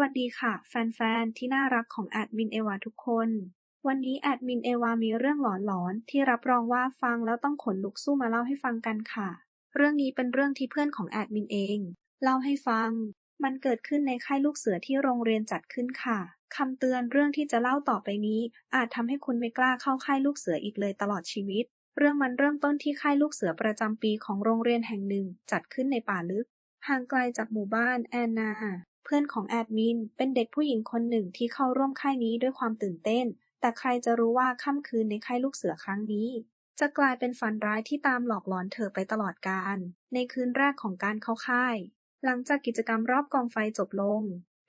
วัสดีค่ะ แฟน ๆ ที่น่ารักของแอดมินเอวาทุกคน วันนี้แอดมินเอวามีเรื่องหลอนๆที่รับรองว่าฟังแล้วต้องขนลุกสู้มาเล่าให้ฟังกันค่ะ เรื่องนี้เป็นเรื่องที่เพื่อนของแอดมินเอง เล่าให้ฟัง มันเกิดขึ้นในค่ายลูกเสือที่โรงเรียนจัดขึ้นค่ะคำเตือนเรื่องที่จะเล่าต่อไปนี้ อาจทำให้คุณไม่กล้าเข้าค่ายลูกเสืออีกเลยตลอดชีวิต เรื่องมันเริ่มต้นที่ค่ายลูกเสือประจำปีของโรงเรียนแห่งหนึ่งจัดขึ้นในป่าลึก ห่างไกลจากหมู่บ้านแอนนา เพื่อนของแอดมินเป็นเด็กผู้หญิงคนหนึ่งที่เข้าร่วมค่ายนี้ด้วยความตื่นเต้น แต่ใครจะรู้ว่าค่ำคืนในค่ายลูกเสือครั้งนี้ จะกลายเป็นฝันร้ายที่ตามหลอกหลอนเธอไปตลอดกาลในคืนแรกของการเข้าค่าย หลังจากกิจกรรมรอบกองไฟจบลง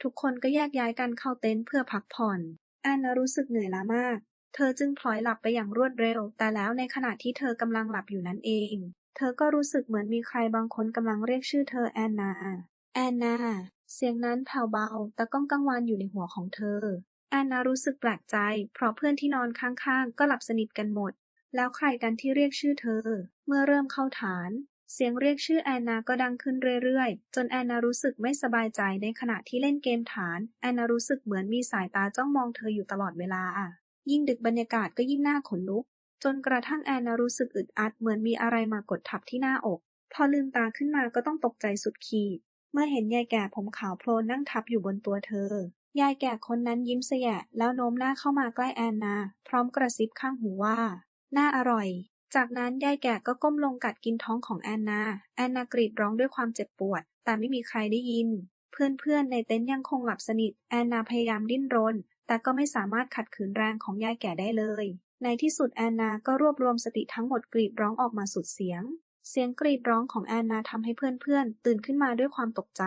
ทุกคนก็แยกย้ายกันเข้าเต็นท์เพื่อพักผ่อนแอนนารู้สึกเหนื่อยล้ามาก เธอจึงพลอยหลับไปอย่างรวดเร็ว แต่แล้วในขณะที่เธอกำลังหลับอยู่นั้นเอง เธอก็รู้สึกเหมือนมีใครบางคนกำลังเรียกชื่อเธอแอนนา แอนนา เสียงนั้นแผ่วเบาแต่ก้องกังวานอยู่ในหัวของเธอ แอนนารู้สึกแปลกใจ เพราะเพื่อนที่นอนข้างๆ ก็หลับสนิทกันหมด แล้วใครกันที่เรียกชื่อเธอ เมื่อเริ่มเข้าฐาน เสียงเรียกชื่อแอนนาก็ดังขึ้นเรื่อยๆ จนแอนนารู้สึกไม่สบายใจในขณะที่เล่นเกมฐาน แอนนารู้สึกเหมือนมีสายตาจ้องมองเธออยู่ตลอดเวลา ยิ่งดึกบรรยากาศก็ยิ่งน่าขนลุก จนกระทั่งแอนนารู้สึกอึดอัดเหมือนมีอะไรมากดทับที่หน้าอก พอลืมตาขึ้นมาก็ต้องตกใจสุดขีด เมื่อเห็นยายแก่ผมขาวโพลนนั่งทับอยู่บนตัวเธอ ยายแก่คนนั้นยิ้มเสยแล้วโน้มหน้าเข้ามาใกล้แอนนา พร้อมกระซิบข้างหูว่า น่าอร่อย จากนั้นยายแก่ก็ก้มลงกัดกินท้องของแอนนา แอนนากรีดร้องด้วยความเจ็บปวด แต่ไม่มีใครได้ยิน เพื่อนๆในเต็นท์ยังคงหลับสนิท แอนนาพยายามดิ้นรน แต่ก็ไม่สามารถขัดขืนแรงของยายแก่ได้เลย ในที่สุดแอนนาก็รวบรวมสติทั้งหมดกรีดร้องออกมาสุดเสียง เสียงกรีดร้องของแอนนาทำให้เพื่อนๆ ตื่นขึ้นมาด้วยความตกใจ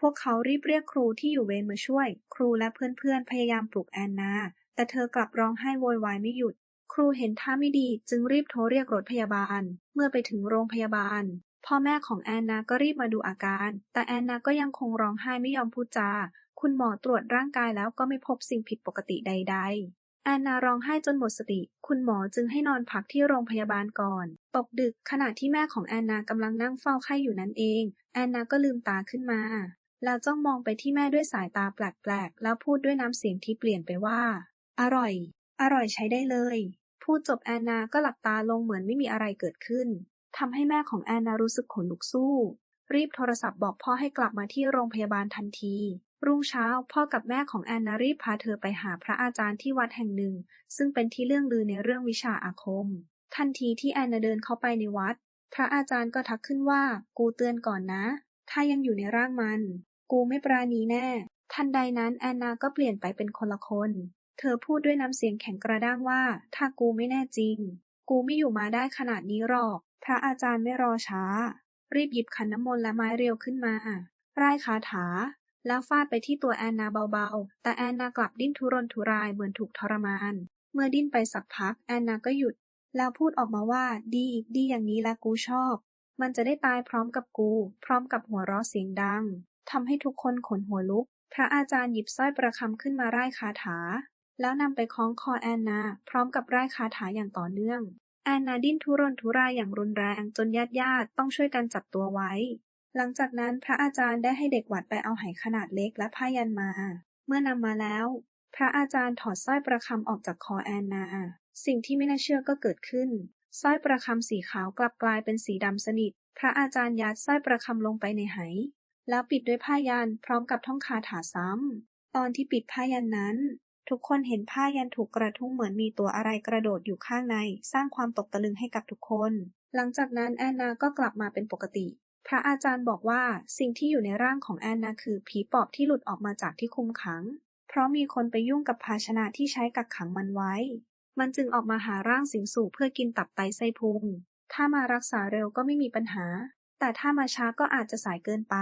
พวกเขารีบเรียกครูที่อยู่เวรมาช่วย ครูและเพื่อนๆ พยายามปลุกแอนนา แต่เธอกลับร้องไห้โวยวายไม่หยุด ครูเห็นท่าไม่ดีจึงรีบโทรเรียกรถพยาบาล เมื่อไปถึงโรงพยาบาล พ่อแม่ของแอนนาก็รีบมาดูอาการ แต่แอนนาก็ยังคงร้องไห้ไม่ยอมพูดจา คุณหมอตรวจร่างกายแล้วก็ไม่พบสิ่งผิดปกติใดๆ แอนนาร้องไห้จนหมดสติ คุณหมอจึงให้นอนพักที่โรงพยาบาลก่อน ตกดึกขณะที่แม่ของแอนนากำลังนั่งเฝ้าไข้อยู่นั่นเอง แอนนาก็ลืมตาขึ้นมา แล้วจ้องมองไปที่แม่ด้วยสายตาแปลกๆ แล้วพูดด้วยน้ำเสียงที่เปลี่ยนไปว่า อร่อย อร่อยใช้ได้เลย พูดจบแอนนาก็หลับตาลงเหมือนไม่มีอะไรเกิดขึ้น ทำให้แม่ของแอนนารู้สึกขนลุกสู้ รีบโทรศัพท์บอกพ่อให้กลับมาที่โรงพยาบาลทันที รุ่งเช้าพ่อกับแม่ของแอนนารีบพาเธอไปหาพระอาจารย์ที่วัดแห่งหนึ่ง ซึ่งเป็นที่เรื่องลือในเรื่องวิชาอาคม ทันทีที่แอนนาเดินเข้าไปในวัด พระอาจารย์ก็ทักขึ้นว่า กูเตือนก่อนนะ ถ้ายังอยู่ในร่างมัน กูไม่ปราณีแน่ ทันใดนั้นแอนนาก็เปลี่ยนไปเป็นคนละคน เธอพูดด้วยน้ำเสียงแข็งกระด้างว่า ถ้ากูไม่แน่จริง กูไม่อยู่มาได้ขนาดนี้หรอก พระอาจารย์ไม่รอช้า รีบหยิบขันน้ำมนต์และไม้เรียวขึ้นมา ร่ายคาถา แล้วฟาดไปที่ตัวแอนนาเบา ๆ แต่แอนนากลับดิ้นทุรนทุรายเหมือนถูกทรมาน เมื่อดิ้นไปสักพัก แอนนาก็หยุด แล้วพูดออกมาว่า ดี ดีอย่างนี้ละกูชอบ มันจะได้ตายพร้อมกับกู พร้อมกับหัวเราะเสียงดังทำให้ทุกคนขนหัวลุก พระอาจารย์หยิบสร้อยประคำขึ้นมาร่ายคาถา แล้วนำไปคล้องคอแอนนา พร้อมกับร่ายคาถาอย่างต่อเนื่องแอนนาดิ้นทุรนทุรายอย่างรุนแรงจนญาติญาติๆต้องช่วยกันจับตัวไว้ หลังจากนั้นพระอาจารย์ได้ให้เด็กวัดไปเอาไหขนาดเล็กและผ้ายันมา เมื่อนำมาแล้ว พระอาจารย์ถอดสร้อยประคำออกจากคอแอนนา สิ่งที่ไม่น่าเชื่อก็เกิดขึ้น สร้อยประคำสีขาวกลับกลายเป็นสีดำสนิท พระอาจารย์ยัดสร้อยประคำลงไปในไห แล้วปิดด้วยผ้ายันพร้อมกับท่องคาถาซ้ำ ตอนที่ปิดผ้ายันนั้น ทุกคนเห็นผ้ายันถูกกระทุ้งเหมือนมีตัวอะไรกระโดดอยู่ข้างใน สร้างความตกตะลึงให้กับทุกคน หลังจากนั้นแอนนาก็กลับมาเป็นปกติ พระอาจารย์บอกว่าสิ่งที่อยู่ในร่างของแอนนาคือผีปอบที่หลุดออกมาจากที่คุมขัง เพราะมีคนไปยุ่งกับภาชนะที่ใช้กักขังมันไว้ มันจึงออกมาหาร่างสิงสู่เพื่อกินตับไตไส้พุง ถ้ามารักษาเร็วก็ไม่มีปัญหา แต่ถ้ามาช้าก็อาจจะสายเกินไป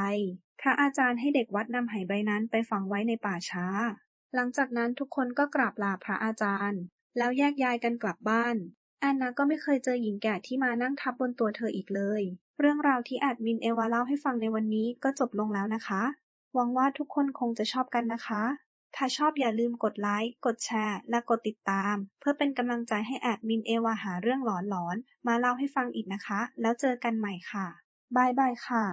พระอาจารย์ให้เด็กวัดนำไหใบนั้นไปฝังไว้ในป่าช้า หลังจากนั้นทุกคนก็กราบลาพระอาจารย์ แล้วแยกย้ายกันกลับบ้าน แอนนาก็ไม่เคยเจอหญิงแก่ที่มานั่งทับบนตัวเธออีกเลย เรื่องราวที่แอดมินเอวาเล่าให้ฟังในวันนี้ก็จบลงแล้วนะคะ หวังว่าทุกคนคงจะชอบกันนะคะ ถ้าชอบอย่าลืมกดไลค์ กดแชร์ และกดติดตาม เพื่อเป็นกำลังใจให้แอดมินเอวาหาเรื่องหลอนๆมาเล่าให้ฟังอีกนะคะ แล้วเจอกันใหม่ค่ะบายบายค่ะ